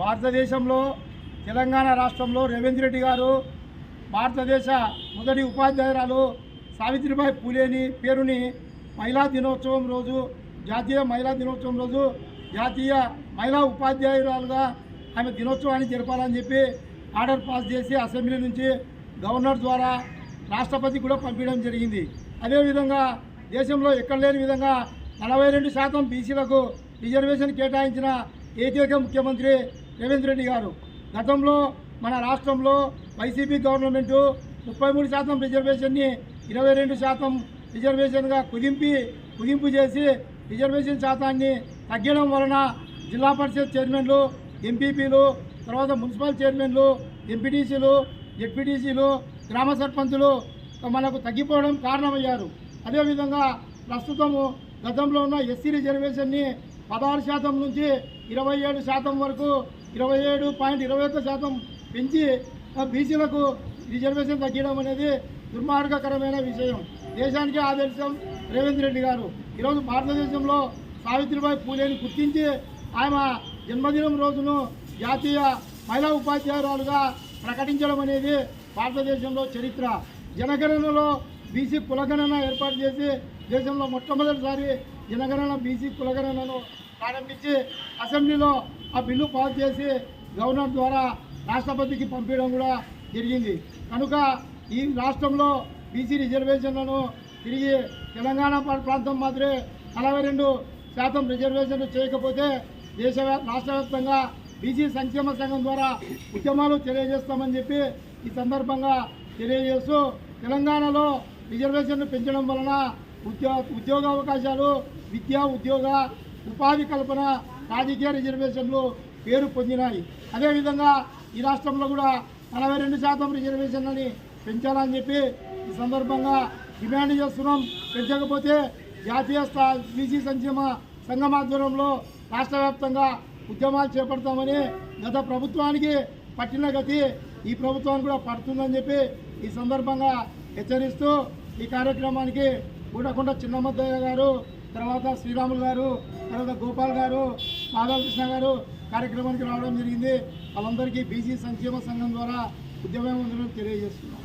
భారతదేశంలో తెలంగాణ రాష్ట్రంలో రేవంత్ రెడ్డి గారు భారతదేశ మొదటి ఉపాధ్యాయురాలు సావిత్రిబాయి పూలేని పేరుని మహిళా దినోత్సవం రోజు జాతీయ మహిళా దినోత్సవం రోజు జాతీయ మహిళా ఉపాధ్యాయురాలుగా ఆమె దినోత్సవాన్ని జరపాలని చెప్పి ఆర్డర్ పాస్ చేసి అసెంబ్లీ నుంచి గవర్నర్ ద్వారా రాష్ట్రపతి కూడా పంపించడం జరిగింది. అదేవిధంగా దేశంలో ఎక్కడ లేని విధంగా నలభై రెండు శాతం బీసీలకు రిజర్వేషన్ కేటాయించిన ఏకైక ముఖ్యమంత్రి రేవంత్ రెడ్డి గారు. గతంలో మన రాష్ట్రంలో వైసీపీ గవర్నమెంటు ముప్పై మూడు శాతం రిజర్వేషన్ని ఇరవై రెండు శాతం రిజర్వేషన్గా కుదింపి కుదింపు చేసి రిజర్వేషన్ శాతాన్ని తగ్గడం వలన జిల్లా పరిషత్ చైర్మన్లు ఎంపీపీలు తర్వాత మున్సిపల్ చైర్మన్లు ఎంపీటీసీలు జెడ్పీటీసీలు గ్రామ సర్పంచులు మనకు తగ్గిపోవడం కారణమయ్యారు. అదేవిధంగా ప్రస్తుతము గతంలో ఉన్న ఎస్సీ రిజర్వేషన్ని పదహారు శాతం నుంచి ఇరవై ఏడు శాతం వరకు ఇరవై ఏడు పాయింట్ ఇరవై ఒక్క శాతం పెంచి బీసీలకు రిజర్వేషన్ తగ్గడం అనేది దుర్మార్గకరమైన విషయం. దేశానికి ఆదర్శం రేవంత్ రెడ్డి గారు. ఈరోజు భారతదేశంలో సావిత్రిబాయి పూలేని గుర్తించి ఆమె జన్మదినం రోజును జాతీయ మహిళా ఉపాధ్యాయురాలుగా ప్రకటించడం అనేది భారతదేశంలో చరిత్ర. జనగణనలో బీసీ కులగణన ఏర్పాటు చేసి దేశంలో మొట్టమొదటిసారి జనగణన బీసీ కులగణనను ప్రారంభించి అసెంబ్లీలో ఆ బిల్లు పాస్ చేసి గవర్నర్ ద్వారా రాష్ట్రపతికి పంపించడం కూడా జరిగింది. కనుక ఈ రాష్ట్రంలో బీసీ రిజర్వేషన్లను తిరిగి తెలంగాణ ప్రాంతం మాత్రమే నలభై రెండు శాతం రిజర్వేషన్లు చేయకపోతే దేశ రాష్ట్రవ్యాప్తంగా బీసీ సంక్షేమ సంఘం ద్వారా ఉద్యమాలు తెలియజేస్తామని చెప్పి ఈ సందర్భంగా తెలియజేస్తూ తెలంగాణలో రిజర్వేషన్లు పెంచడం వలన ఉద్యో ఉద్యోగ అవకాశాలు విద్యా ఉద్యోగ ఉపాధి కల్పన రాజకీయ రిజర్వేషన్లు పేరు పొందినాయి. అదేవిధంగా ఈ రాష్ట్రంలో కూడా నలభై రెండు శాతం రిజర్వేషన్లని పెంచాలని చెప్పి ఈ సందర్భంగా డిమాండ్ చేస్తున్నాం. పెంచకపోతే జాతీయ స్థా బీసీ సంక్షేమ సంఘం ఆధ్వర్యంలో రాష్ట్ర వ్యాప్తంగా ఉద్యమాలు చేపడతామని గత ప్రభుత్వానికి పట్టిన గతి ఈ ప్రభుత్వానికి కూడా పడుతుందని చెప్పి ఈ సందర్భంగా హెచ్చరిస్తూ ఈ కార్యక్రమానికి కూడకుండా చిన్నమద్దయ్య గారు తర్వాత శ్రీరాములు గారు తర్వాత గోపాల్ గారు మాధవ కృష్ణ గారు కార్యక్రమానికి రావడం జరిగింది. వాళ్ళందరికీ బీసీ సంక్షేమ సంఘం ద్వారా ఉద్యమం తెలియజేస్తున్నాం.